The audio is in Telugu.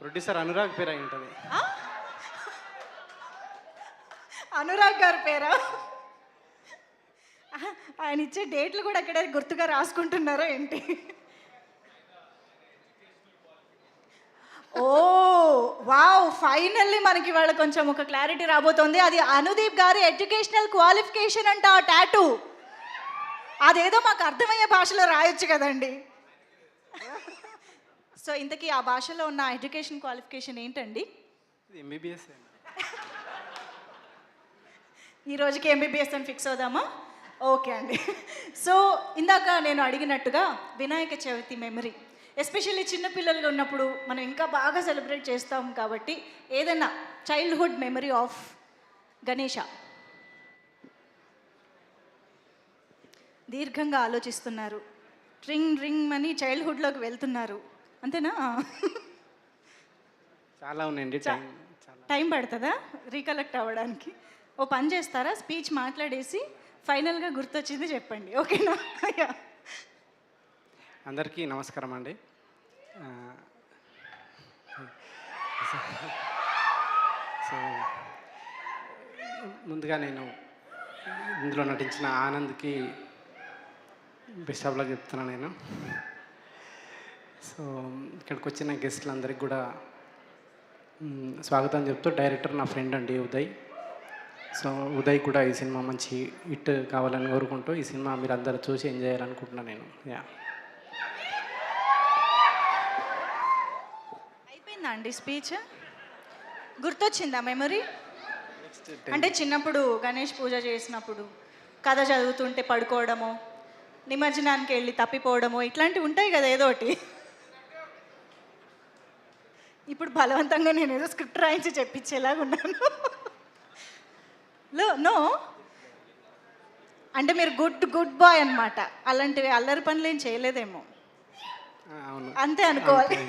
ప్రొడ్యూసర్ అనురాగ్ పేరు అయి ఉంటుంది. అనురాగ్ గారి పేరా? ఆయన ఇచ్చే డేట్లు కూడా అక్కడ గుర్తుగా రాసుకుంటున్నారో ఏంటి? ఓ వావ్ ఫైనల్లీ మనకి ఇవాళ కొంచెం ఒక క్లారిటీ రాబోతోంది. అది అనుదీప్ గారి ఎడ్యుకేషనల్ క్వాలిఫికేషన్ అంట ఆ టాటూ. అదేదో మాకు అర్థమయ్యే భాషలో రాయొచ్చు కదండి. సో ఇంతకీ ఆ భాషలో ఉన్న ఎడ్యుకేషన్ క్వాలిఫికేషన్ ఏంటండి? ఎంబీబీఎస్ ఈ రోజుకి ఎంబీబీఎస్ అని ఫిక్స్ అవుదామా? ఓకే అండి. సో ఇందాక నేను అడిగినట్టుగా వినాయక చవితి మెమరీ ఎస్పెషల్లీ చిన్నపిల్లలు ఉన్నప్పుడు మనం ఇంకా బాగా సెలబ్రేట్ చేస్తాం కాబట్టి ఏదైనా చైల్డ్హుడ్ మెమరీ ఆఫ్ గణేష. దీర్ఘంగా ఆలోచిస్తున్నారు. రింగ్ రింగ్ అని చైల్డ్హుడ్లోకి వెళ్తున్నారు. అంతేనా? చాలా ఉన్నాయండి టైం పడుతుందా? రీకలెక్ట్ అవ్వడానికి. ఓ పని చేస్తారా? స్పీచ్ మాట్లాడేసి ఫైనల్గా గుర్తొచ్చింది చెప్పండి. ఓకేనా. అందరికీ నమస్కారం అండి. సో ముందుగా నేను ఇందులో నటించిన ఆనంద్కి లక్ చెప్తున్నాను నేను. సో ఇక్కడికి వచ్చిన గెస్ట్లందరికీ కూడా స్వాగతం చెప్తూ డైరెక్టర్ నా ఫ్రెండ్ అండి ఉదయ్. సో ఉదయ్ కూడా ఈ సినిమా మంచి హిట్ కావాలని కోరుకుంటూ ఈ సినిమా మీరు అందరూ చూసి ఎంజాయ్ చేయాలనుకుంటున్నాను నేను. యా అయిపోయిందా అండి స్పీచ్? గుర్తొచ్చిందా మెమరీ? అంటే చిన్నప్పుడు గణేష్ పూజ చేసినప్పుడు కథ చదువుతుంటే పడుకోవడము నిమజ్జనానికి వెళ్ళి తప్పిపోవడము ఇట్లాంటివి ఉంటాయి కదా ఏదో ఒకటి. ఇప్పుడు బలవంతంగా నేను ఏదో స్క్రిప్ట్ రాయించి చెప్పించేలాగా ఉన్నాను. లో నో. అంటే మీరు గుడ్ గుడ్ బాయ్ అన్నమాట. అలాంటివి అల్లరి పనులు ఏం చేయలేదేమో అంతే అనుకోవాలి.